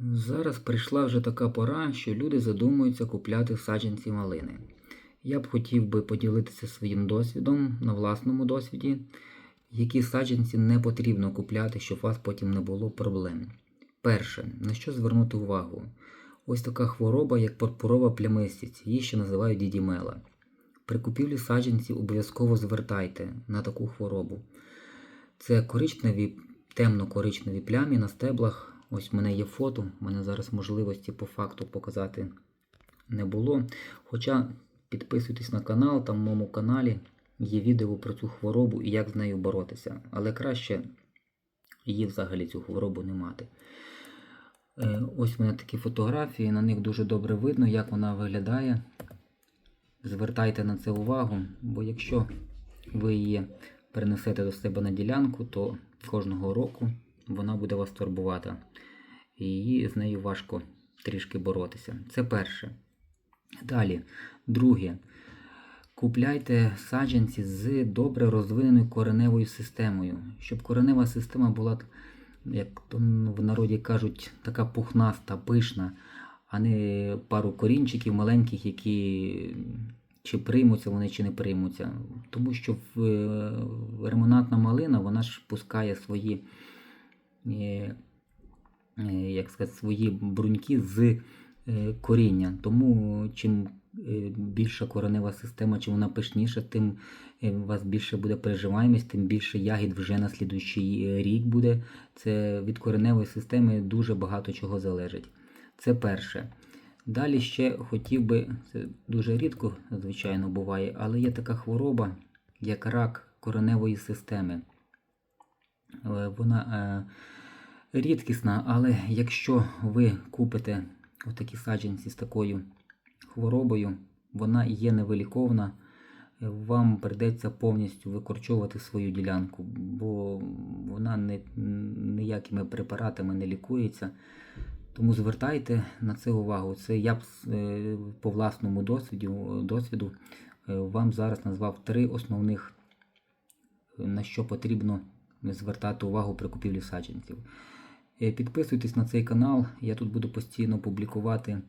Зараз прийшла вже така пора, що люди задумуються купляти саджанці малини. Я б хотів би поділитися своїм досвідом на власному досвіді, які саджанці не потрібно купляти, щоб у вас потім не було проблем. Перше, на що звернути увагу? Ось така хвороба, як пурпурова плямистість, її ще називають дідімела. При купівлі саджанців обов'язково звертайте на таку хворобу. Це коричневі, темно-коричневі плямі на стеблах. Ось в мене є фото, в мене зараз можливості по факту показати не було. Хоча підписуйтесь на канал, там в моєму каналі є відео про цю хворобу і як з нею боротися. Але краще її взагалі цю хворобу не мати. Е, Ось в мене такі фотографії, на них дуже добре видно, як вона виглядає. Звертайте на це увагу, бо якщо ви її перенесете до себе на ділянку, то кожного року вона буде вас турбувати. І з нею важко трішки боротися. Це перше. Далі, друге. Купляйте саджанці з добре розвиненою кореневою системою, щоб коренева система була, як в народі кажуть, така пухнаста, пишна, а не пару корінчиків маленьких, які чи приймуться вони, чи не приймуться. Тому що е, ремонатна малина вона ж пускає свої, як сказати, свої бруньки з е, коріння. Тому чим е, більша коренева система, чим вона пишніша, тим е, у вас більше буде переживаємість, тим більше ягід вже на слідуючий е, рік буде. Це від кореневої системи дуже багато чого залежить. Це перше. Далі ще хотів би, це дуже рідко, звичайно, буває, але є така хвороба, як рак кореневої системи. Е, Вона е, рідкісна, але якщо ви купите отакі саджанці з такою хворобою, вона є невиліковна, е, вам прийдеться повністю викорчовувати свою ділянку, бо вона не, ніякими препаратами не лікується. Тому звертайте на це увагу. Це я б по власному досвіду, досвіду вам зараз назвав три основних, на що потрібно звертати увагу при купівлі саджанців. Е, Підписуйтесь на цей канал, я тут буду постійно публікувати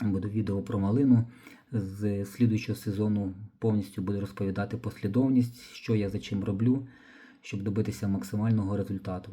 буду відео про малину. З слідуючого сезону повністю буду розповідати послідовність, що я за чим роблю, щоб добитися максимального результату.